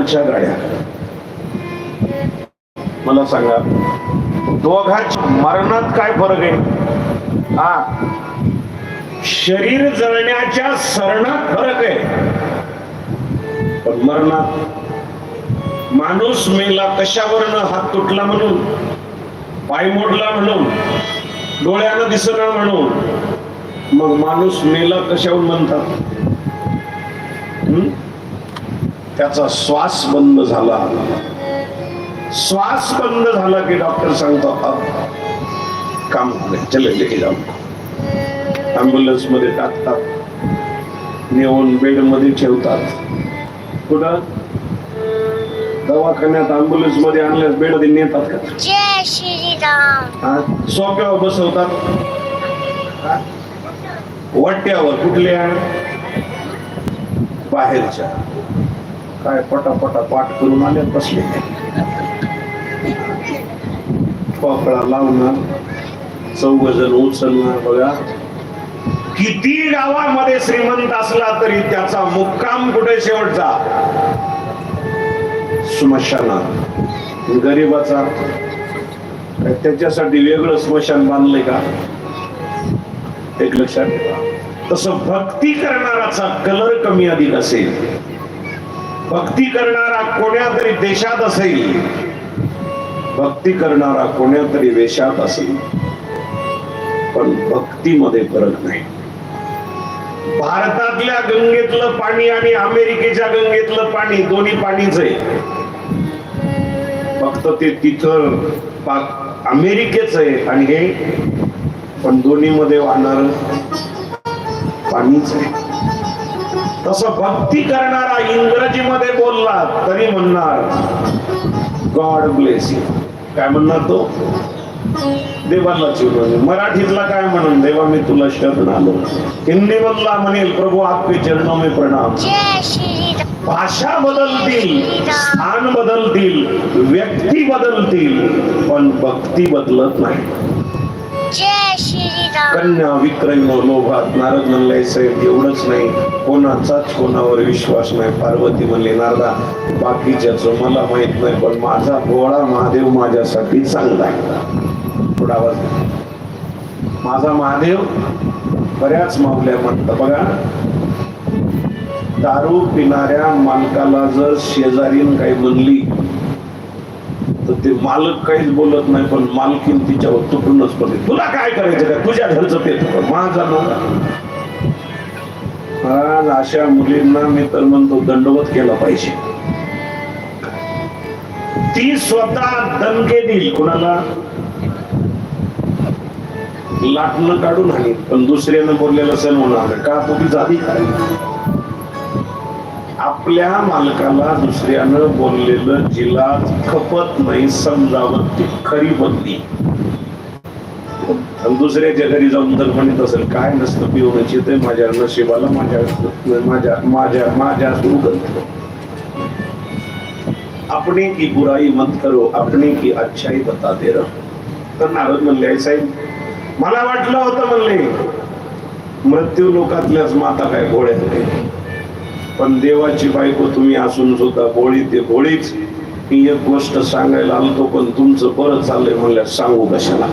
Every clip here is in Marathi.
गाड्या. मला सांगा दोघांच्या मरणात काय फरक आहे? हा. शरीर जळण्याच्या सरणात फरक आहे. पण मरणात माणूस मेला कशावरनं हात तुटला म्हणून? पाय मोडला म्हणून? डोळ्यानं दिसणं म्हणून? मग माणूस मेला कशावर म्हणतात? हं? त्याचा श्वास बंद झाला. श्वास बंद झाला की डॉक्टर सांगतो काम चले लेके जाऊ. अँब्युलन्समध्ये टाकतात. नेऊन बेडमध्ये ठेवतात. कुठं दवाखान्यात अँब्युलन्समध्ये आणल्यास बेडमध्ये नेतात का? हा? सोप्यावर बसवतात? वट्यावर कुठल्या? बाहेरच्या. काय पटापटा पाठ करून आले बसले. ठोकळा लावणार चौघ जण उचलणार बघा. किती गावामध्ये श्रीमंत असला तरी त्याचा मुक्काम कुठे शेवटचा? स्मशानात. गरीबाचा. त्याच्यासाठी वेगळं स्मशान बांधलंय का? एक लक्षात ठेवा. तसं भक्ती करणाराचा कलर कमी अधिक असेल. भक्ती करणारा कोण्या तरी देशात असेल. भक्ती करणारा कोण्या तरी वेशात असेल. पण भक्तीमध्ये फरक नाही. भारतातल्या गंगेतलं पाणी आणि अमेरिकेच्या गंगेतलं पाणी दोन्ही पाणीच आहे. फक्त ते तिथं अमेरिकेच आहे आणि हे पण दोन्ही मध्ये वाहणार पाणीच आहे. तसं भक्ती करणारा इंग्रजीमध्ये बोलला तरी म्हणणार गॉड ब्लेस यू काय म्हणणार तो? देवाला चिवरून मराठीतला काय म्हणून? देवा मी तुला शरण आलो. हिंदी मधला म्हणेल प्रभू आपके चरणों में प्रणाम. भाषा बदलतील स्थान बदलतील व्यक्ती बदलतील पण भक्ती बदलत नाही. कन्या विक्रय लोभात नारद म्हणले साहेब एवढंच नाही. कोणाचाच कोणावर विश्वास नाही. पार्वती म्हणले नारदा बाकीच्याच मला माहीत नाही पण माझा भोळा महादेव माझ्यासाठी चांगला आहे. थोडा आवाज माझा महादेव बऱ्याच मावल्या म्हणतात बघा. दारू पिणाऱ्या मालकाला जर शेजारीन काही म्हणली ते मालक काहीच बोलत नाही पण मालकीन तिच्यावर तुटूनच पडते तुला काय करायचं काय तुझ्या घरचं ते माझा आज अशा मुलींना मी तर म्हणतो दंडवत केला पाहिजे. ती स्वतः दणके देईल. कुणाला? लाटणं काढून आणि पण दुसऱ्यानं बोललेलं सण होणार. का? तुम्ही जाती काय आपल्या मालकाला दुसऱ्यानं बोललेलं जिला खपत नाही समजावं ती खरी बदली दुसऱ्याच्या घरी जाऊन जर म्हणत असेल काय नसतं पिवण्याची ते माझ्या नशिबाला माझ्या माझ्या माझ्या माझ्या सुगंध अपने की बुराई मत करो अपने की अच्छाई बता दे रहो. तर नारद म्हणले "आई साहेब मला वाटलं होतं म्हणले मृत्यू लोकातल्याच माता काय गोळ्या नाही. पण देवाची बायको तुम्ही असून सुद्धा बोळी ते बोळीच. मी एक गोष्ट सांगायला आलतो पण तुमचं बरं चाललंय म्हणल्या सांगू कशाला?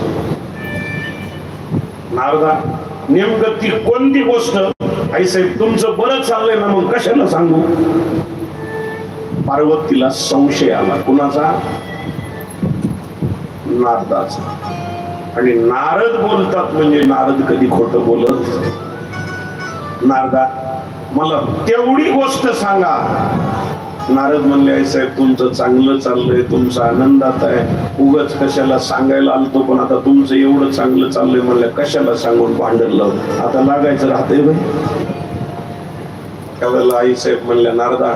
नारदा नेमकं ती कोणती गोष्ट? आई साहेब तुमचं बरं चाललंय ना मग कशाला सांगू? पार्वतीला संशय आला. कुणाचा? नारदाचा. आणि नारद बोलतात म्हणजे नारद कधी खोट बोलत? नारदा मला तेवढी गोष्ट सांगा. नारद म्हणले "आई साहेब तुमचं चांगलं चाललंय तुमचा आनंदात आहे. उगच कशाला सांगायला आलतो पण आता तुमचं एवढं चांगलं चाललंय म्हणलं कशाला सांगून भांडण आता लागायचं राहतंय भाई त्यावेळेला आई साहेब म्हणल्या नारदा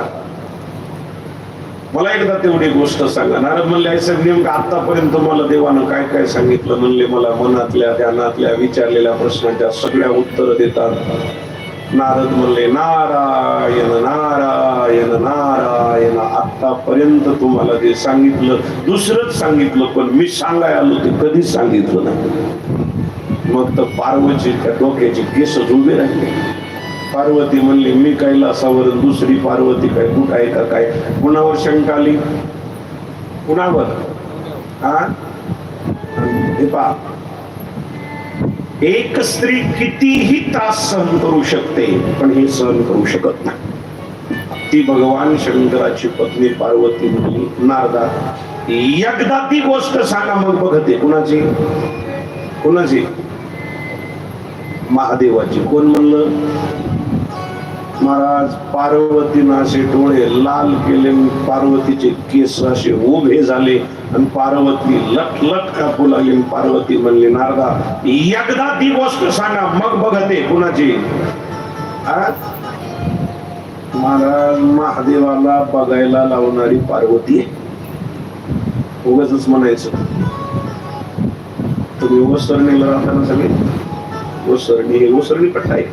मला एकदा तेवढी गोष्ट सांगा. नारद म्हणले आई साहेब नेमकं आतापर्यंत मला देवानं काय काय सांगितलं? म्हणले मला मनातल्या ध्यानातल्या विचारलेल्या प्रश्नाच्या सगळ्या उत्तर देतात. नारद म्हणले नारायण नारायण नारायण आतापर्यंत तुम्हाला जे सांगितलं दुसरंच सांगितलं पण मी सांगाय आलो ते कधीच सांगितलं नाही. मग तर पार्वतीच्या डोक्याचे केस उभे राहिले. पार्वती म्हणली मी कैलासावर दुसरी पार्वती काय कुठं आहे का काय? कुणावर शंका आली? कुणावर? हा हे पहा एक स्त्री कितीही त्रास सहन करू शकते पण हे सहन करू शकत नाही. ती भगवान शंकराची पत्नी पार्वती म्हणली नारदा एकदा ती गोष्ट सांगा मग बघते कुणाची? कुणाची? महादेवाची. कोण म्हणलं? महाराज पार्वतीनं असे डोळे लाल केले पार्वतीचे केस असे उभे झाले. आणि पार्वती लट लट कापू लागली पार्वती म्हणली नारदा एकदा ती गोष्ट सांगा मग बघते कुणाची. महाराज महादेवाला बघायला लावणारी पार्वती उगच म्हणायचं. तुम्ही ओसरणीला राहताना सगळे? ओसरणी हे ओसरणी पट्टा आहे.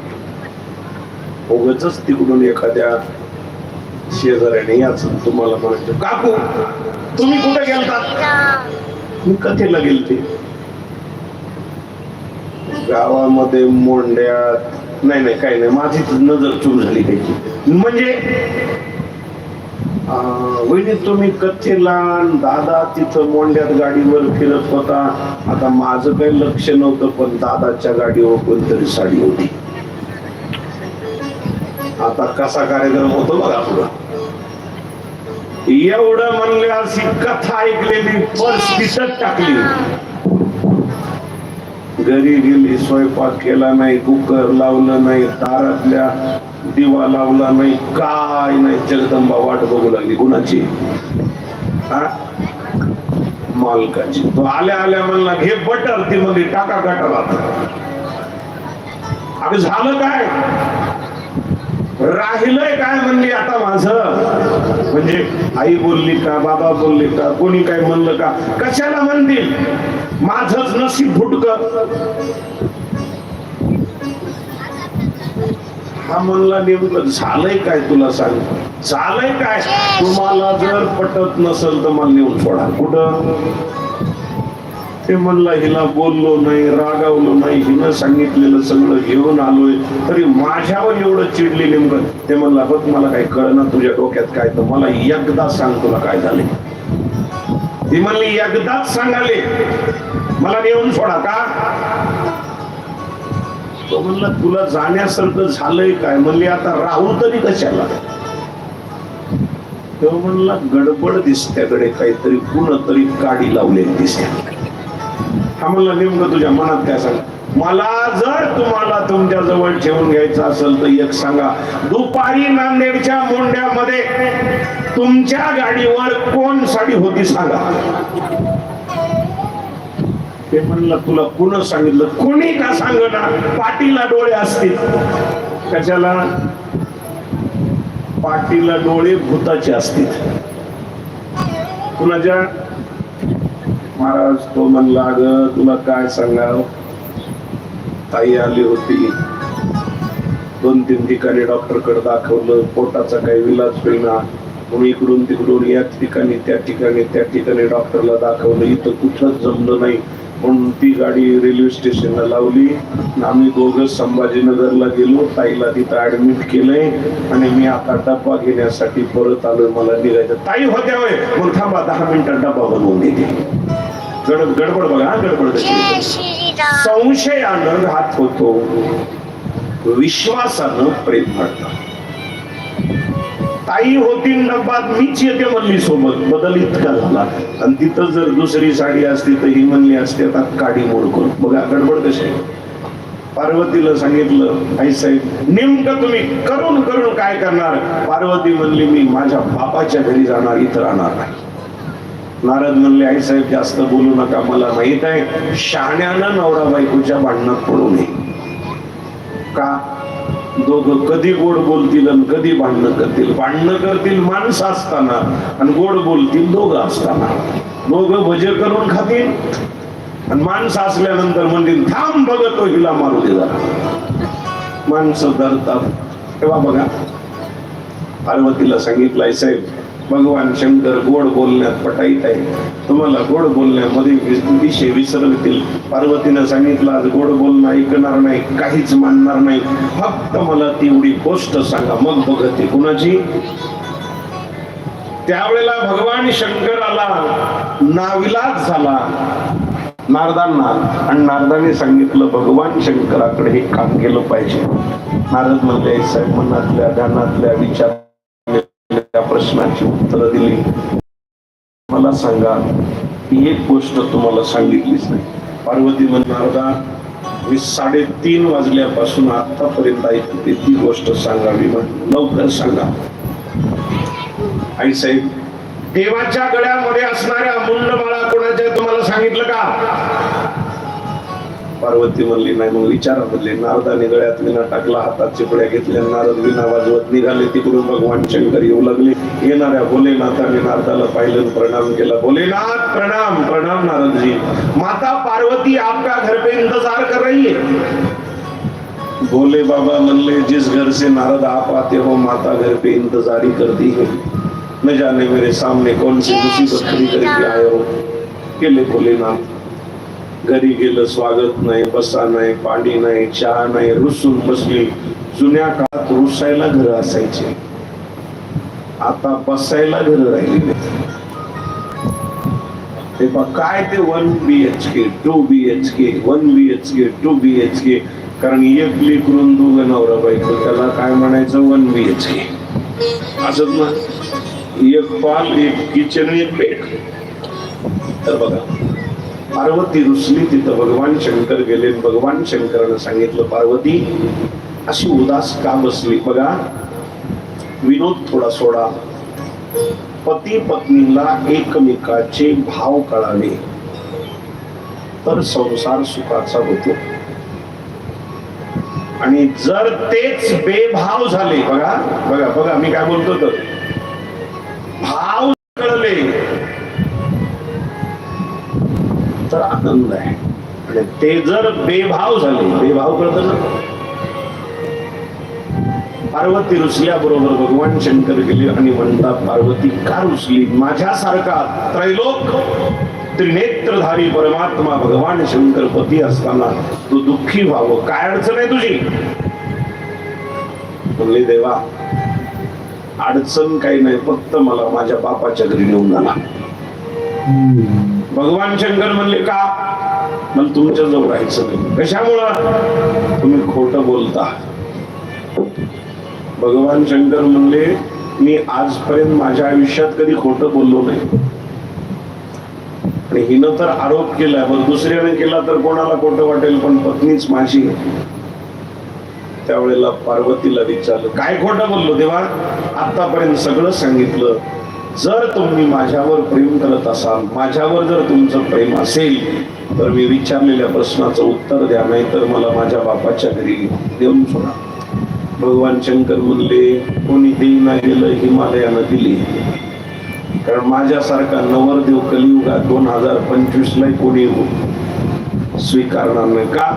उगच तिकडून एखाद्या शेजाऱ्याने याच तुम्हाला म्हणायचं काकू तुम्ही कुठे गेलता मी कथेला गेलते. गावामध्ये मोंड्यात नाही नाही काही नाही. माझी नजर चूक झाली काही म्हणजे वहिनी तुम्ही कथेला लहान दादा तिथं मोंड्यात गाडीवर फिरत होता. आता माझं काही लक्ष नव्हतं पण दादाच्या गाडीवर कोणतरी साडी होती. आता कसा कार्यक्रम होतो बघा पुढं. एवढं म्हणले अशी कथा ऐकलेली पर्स तिथंच टाकली. घरी गेली स्वयंपाक केला नाही कुकर लावलं नाही दारातल्या दिवा लावला नाही काय नाही. जगदंबा वाट बघू लागली कुणाची? हा? मालकाची. तो आल्या आल्या म्हणला घे बटर ती म्हणजे टाका गटारात. अगं झालं काय? राहिलंय काय म्हणली आता माझं? म्हणजे आई बोलली का बाबा बोलले का कोणी काय म्हणलं का? कशाला म्हणतील? माझंच नशीब फुटक. हा म्हणला नेमकं झालंय काय तुला सांग? झालंय काय? तुम्हाला जर पटत नसेल तर मला नेऊन सोडा. कुठं? ते म्हणला हिला बोललो नाही रागावलो नाही हिनं सांगितलेलं सगळं घेऊन आलोय. तरी माझ्यावर एवढं चिडले नेमकं. ते म्हणला बघ मला काही कळना तुझ्या डोक्यात काय तर. मला एकदा सांग तुला काय झाले ती म्हणली एकदाच सांगाले. मला नेऊन सोडा का? तो म्हणला तुला जाण्यासारखं झालंय काय? म्हणली आता राहू तरी कशाला? तो म्हणला गडबड दिसत्याकडे काहीतरी. कुणतरी काडी लावलेली दिसत्या हा नेमकं तुझ्या मनात काय सांग? मला जर तुम्हाला तुमच्या जवळ ठेवून घ्यायचं असेल तर एक सांगा. दुपारी नांदेडच्या मोंड्यामध्ये तुमच्या गाडीवर कोण साडी होती सांगा. ते म्हणलं तुला कुण सांगितलं? कोणी का सांगना? पाटीला डोळे असतील. कशाला? पाटीला डोळे भूताचे असतील. कुणाच्या महाराज तो म्हणला ग तुला काय सांगाव? ताई आली होती. दोन तीन ठिकाणी डॉक्टरकडे दाखवलं पोटाचा काही विलाज होईना. म्हणून इकडून तिकडून या ठिकाणी त्या ठिकाणी त्या ठिकाणी डॉक्टरला दाखवलं. इथं कुठंच जमलं नाही. म्हणून ती गाडी रेल्वे स्टेशनला लावली. आम्ही दोघं संभाजीनगरला गेलो. ताईला तिथं ऍडमिट केलंय. आणि मी आता डब्बा घेण्यासाठी परत आलोय. मला निघायचं. ताई होत्या होय. मग थांबा दहा मिनिटात डब्बा बनवून देते. गड गडबड बघा गडबड संशयानं घात होतो विश्वासानं प्रेम वाढतं. ताई होती डब्बात मीच येते म्हणली सोबत बदल इतका झाला. आणि तिथं जर दुसरी साडी असती तर ही म्हणली असते आता काडी मोड करू बघा गडबड कशी आहे. पार्वतीला सांगितलं आई साहेब नेमकं तुम्ही करून करून काय करणार? पार्वती म्हणली मी माझ्या बापाच्या घरी जाणार इथं राहणार नाही. नारद म्हणले आई साहेब जास्त बोलू नका मला माहीत आहे शहाण्याला नवरा बायकोच्या भांडणात पडू नये. का? दोघं कधी गोड बोलतील आणि कधी भांडणं करतील? भांडणं करतील माणसं असताना आणि गोड बोलतील दोघं असताना. दोघं भजे करून खातील आणि माणसं असल्यानंतर म्हणतील थांब बघतो हिला मारू दे जरा. माणसं धरतात. तेव्हा बघा पार्वतीला सांगितलं आहे साहेब भगवान शंकर गोड बोलण्यात पटाईत आहे. तुम्हाला गोड बोलण्यामध्ये विषय विसरतील पार्वतीनं सांगितलं आज गोड बोलणं ऐकणार नाही काहीच मानणार नाही. फक्त मला तेवढी गोष्ट सांगा मग बघते कुणाची. त्यावेळेला भगवान शंकर आला. नाविलाज झाला. नारदांना आणि नारदाने सांगितलं भगवान शंकराकडे हे काम केलं पाहिजे. नारद म्हणले साहेब मनातल्या ध्यानातल्या विचार प्रश्नाची उत्तर दिली. मला सांगा ही एक गोष्ट तुम्हाला सांगितलीच नाही. पार्वती म्हणजे मी साडेतीन वाजल्यापासून आतापर्यंत ऐकते ती गोष्ट सांगावी म्हण लवकर सांगा. आई साहेब देवाच्या गळ्यामध्ये असणाऱ्या मुंडमाळा कोणाच्या तुम्हाला सांगितलं का? पार्वती म्हणली नाही मग विचारा म्हणले नारदाने गळ्यात विना टाकला हातात चिपड्या घेतल्या नारद विना वाजवत निघाले तिकडून भगवान शंकर येऊ लागले. येणाऱ्या भोलेनाथाने नारदाला पाहिलं प्रणाम केला. भोलेनाथ प्रणाम प्रणाम नारद जी माता पार्वती आपका घर पे इंतजार कर रही है. भोले बाबा म्हणले जिस घर से नारद आप आते हो माता घर पे इंतजारी करती है. न जाने मेरे सामने कौन सी मुसीबत खड़ी करके आए हो. गेले भोलेनाथ। घरी गेलं स्वागत नाही बसा नाही पाणी नाही चहा नाही रुसून बसली. जुन्या काळात रुसायला घर असायचे. आता बसायला घर राहिली ते काय ते one B H K two B H K one B H K two B H K कारण एक लेकरून दोघं नवरा बायको त्याला काय म्हणायचं? वन बी एच के असंच ना? एक पाल एक किचन एक बेड तर बघा. पार्वती रुसली तिथं भगवान शंकर गेले. भगवान शंकरानं सांगितलं पार्वती अशी उदास का बसली? बघा विनोद थोडा सोडा. पती पत्नीला एकमेकाचे भाव कळाले. तर संसार सुखाचा होतो. आणि जर तेच बेभाव झाले बघा बघा बघा मी काय बोलतो तर भाव कळले तर आनंद आहे. आणि ते जर बेभाव झाले बेभाव कळत ना. पार्वती रुसल्याबरोबर भगवान शंकर गेले आणि म्हणतात पार्वती का रुसली? माझ्यासारखा त्रैलोक त्रिनेत्रधारी परमात्मा भगवान शंकर पती असताना तू दुःखी व्हावं. काय अडचण आहे तुझी? म्हणले देवा अडचण काही नाही. फक्त मला माझ्या बापाच्या घरी नेऊन जाणार भगवान शंकर म्हणले का? मला तुमच्या जवळ राहायचं नाही. कशामुळं? तुम्ही खोट बोलता. भगवान शंकर म्हणले मी आजपर्यंत माझ्या आयुष्यात कधी खोट बोललो नाही. आणि हिनं तर आरोप केला मग दुसऱ्याने केला तर कोणाला खोटं वाटेल? पण पत्नीच माझी त्यावेळेला पार्वतीला विचारलं काय खोटं बोललो देवा? आतापर्यंत सगळं सांगितलं. जर तुम्ही माझ्यावर प्रेम करत असाल माझ्यावर जर तुमचं प्रेम असेल तर मी विचारलेल्या प्रश्नाचं उत्तर द्या नाही तर मला माझ्या बापाच्या घरी देऊन सोडा. भगवान शंकर म्हणले कोणी देईना गेलं हिमालयानं दिली. कारण माझ्यासारखा नवरदेव कलियुगात दोन हजार पंचवीसला कोणी स्वीकारणार नाही. का?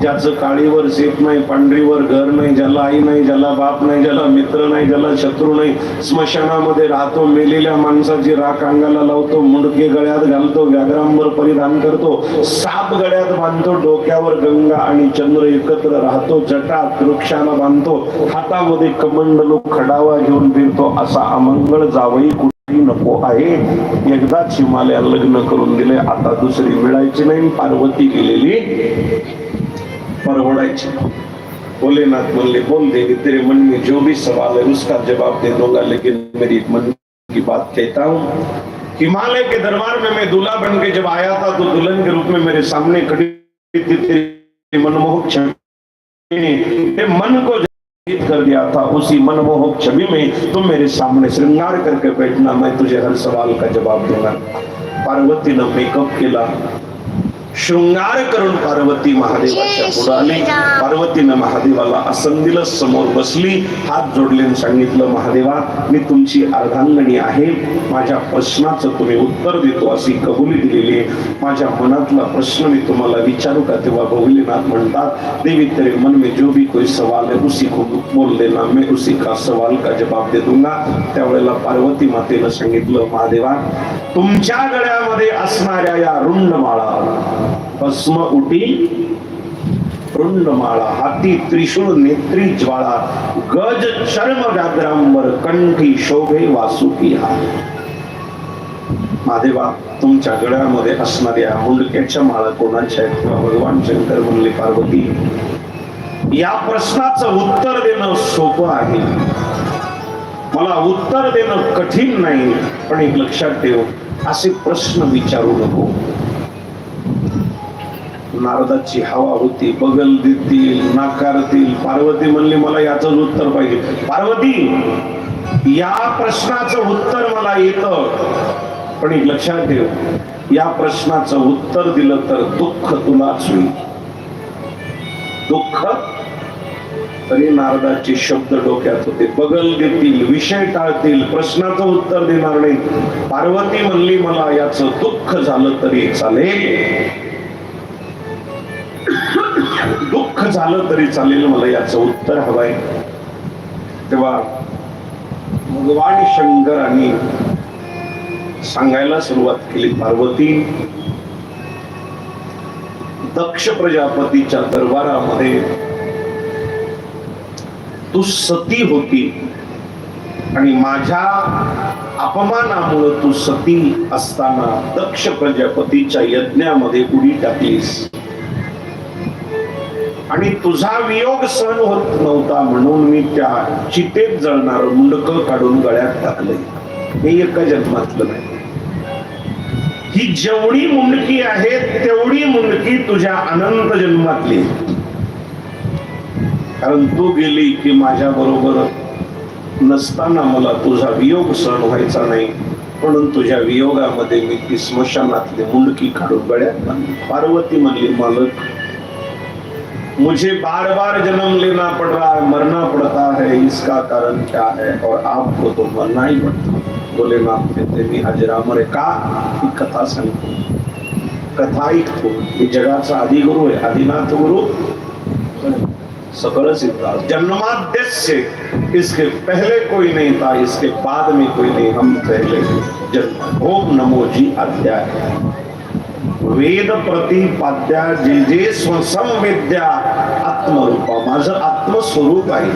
ज्याचं काळीवर शेत नाही पांढरीवर घर नाही ज्याला आई नाही ज्याला बाप नाही ज्याला मित्र नाही ज्याला शत्रू नाही स्मशानामध्ये राहतो मेलेल्या माणसाची राख अंगाला लावतो मुंडके गळ्यात घालतो व्याघ्रांवर परिधान करतो साप गळ्यात बांधतो डोक्यावर गंगा आणि चंद्र एकत्र राहतो जटात वृक्षाला बांधतो हातामध्ये कमंडलो खडावा घेऊन फिरतो असा अमंगळ जावई कुठेही नको आहे. एकदाच हिमालया लग्न करून दिले आता दुसरी मिळायची नाही पार्वती गेलेली. परवडायची भोलेनाथ म्हणले बोल देवी तेरे मन में जो भी सवाल है, उसका जवाब दे दूँगा, लेकिन मेरी मन की बात कहता हूँ, हिमालय के दरबार में मैं दूल्हा बन के जब आया था तो दुल्हन के रूप में मेरे सामने खड़ी थी, तेरी मनमोहक छवि मन को कर दिया था। उसी मनमोहक छवि में तुम मेरे सामने श्रृंगार करके बैठना, मैं तुझे हर सवाल का जवाब दूँगा। पार्वती ने मेकअप केला शृंगार करून पार्वती महादेवाच्या पुढे आली. पार्वतीनं महादेवाला आसन दिलं समोर बसली हात जोडले सांगितलं महादेवा मी तुमची अर्धांगणी आहे. माझ्या प्रश्नाचं तुम्ही उत्तर देतो अशी कबुली दिलेली आहे. माझ्या मनातला प्रश्न मी तुम्हाला विचारू का? तेव्हा भोगलीनाथ म्हणतात देवी तेरे मन में जो भी कोई सवाल है उसी को बोल देना. मैं उसी का सवाल का जवाब दे दूंगा. त्यावेळेला पार्वती मातेनं सांगितलं महादेवा तुमच्या गळ्यामध्ये असणाऱ्या या रुंडमाळा भस्म उटी रुंडमाळा हाती त्रिशूळ नेत्री ज्वाळा गज चर्म व्याघ्रांवर कंठी शोभे वासुकी हा महादेवा तुमच्या गळ्यामध्ये असणाऱ्या मुंडक्याच्या माळा कोणाच्या आहेत? किंवा भगवान शंकर म्हणले पार्वती या प्रश्नाचं उत्तर देणं सोपं आहे. मला उत्तर देणं कठीण नाही पण एक लक्षात ठेव असे प्रश्न विचारू नको. नारदाची हवा होती बगल देतील नाकारतील. पार्वती म्हणली मला याच उत्तर पाहिजे. पार्वती या प्रश्नाचं उत्तर मला येत. पण एक लक्षात ठेव या प्रश्नाचं उत्तर दिलं तर दुःख तुलाच होईल. दुःख? तरी नारदाचे शब्द डोक्यात होते. बगल देतील विषय टाळतील प्रश्नाचं उत्तर देणार नाही पार्वती म्हणली मला याच दुःख झालं तरी चालेल. दुःख झालं तरी चालेल मला याचं उत्तर हवंय. तेव्हा भगवान शंकरांनी सांगायला सुरुवात केली पार्वती. दक्ष प्रजापतीच्या दरबारामध्ये तू सती होती आणि माझ्या अपमानामुळे तू सती असताना दक्ष प्रजापतीच्या यज्ञामध्ये उडी टाकलीस. आणि तुझा वियोग सहन होत नव्हता म्हणून मी त्या चितेत जळणार मुंडक काढून गळ्यात टाकले हे एका जन्मातलं नाही. ही जेवढी मुंडकी आहे तेवढी मुंडकी तुझ्या अनंत जन्मातली. कारण तू गेली की माझ्या बरोबर नसताना मला तुझा वियोग सहन व्हायचा नाही म्हणून तुझ्या वियोगामध्ये मी ती स्मशानातली मुंडकी काढून गळ्यात पार्वती म्हणली मालक मुझे बार बार जन्म लेना पड़ रहा है, मरना पड़ता है, इसका कारण क्या है? और आपको तो मरना ही पड़ता बोले नाथ कहते मी अजरामर आहे का? कथा सांगतो कथा ऐकतो मी जगाचा आदि गुरु है, आदिनाथ गुरु। सकल सिद्धार्थ जन्माद्य से इसके पहले कोई नहीं था, इसके बाद में कोई नहीं। हम पहले जन्म। ओम नमो जी अध्याय। वेद प्रतिपाद्या जे जे स्वसंवेद्या आत्मरूपा. माझं आत्मस्वरूप आहे.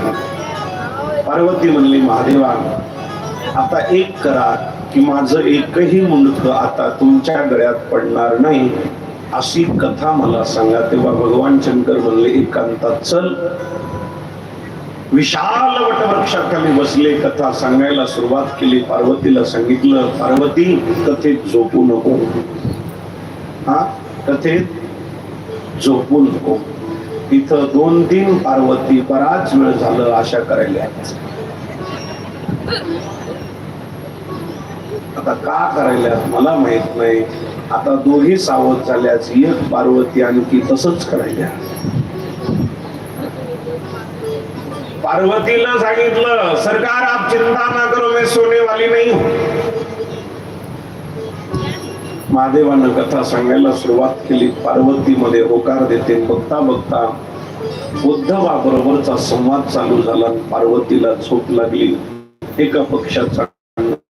पार्वती म्हणली महादेवा आता एक करा की माझं एकही मुंडक आता तुमच्या गळ्यात पडणार नाही. अशी कथा मला सांगा. तेव्हा भगवान शंकर म्हणले एकांतात चल. विशाल वटवृक्षाखाली बसले कथा सांगायला सुरुवात केली. पार्वतीला सांगितलं पार्वती कथेत झोपू नको. हा कथेत झोपू नको. इथं दोन तीन पार्वती बराच वेळ झालं आशा करायला आता का करायला मला माहीत नाही. आता दोघी सावध झाल्याच एक पार्वती आणखी तसंच करायला पार्वतीला सांगितलं सरकार आप चिंता ना करो मैं सोने वाली नाही हूं. महादेवानं कथा सांगायला सुरुवात केली. पार्वतीमध्ये होकार देते. बघता बघता उद्धवाबरोबरचा संवाद चालू झाला. पार्वतीला झोप लागली. एका पक्षाचा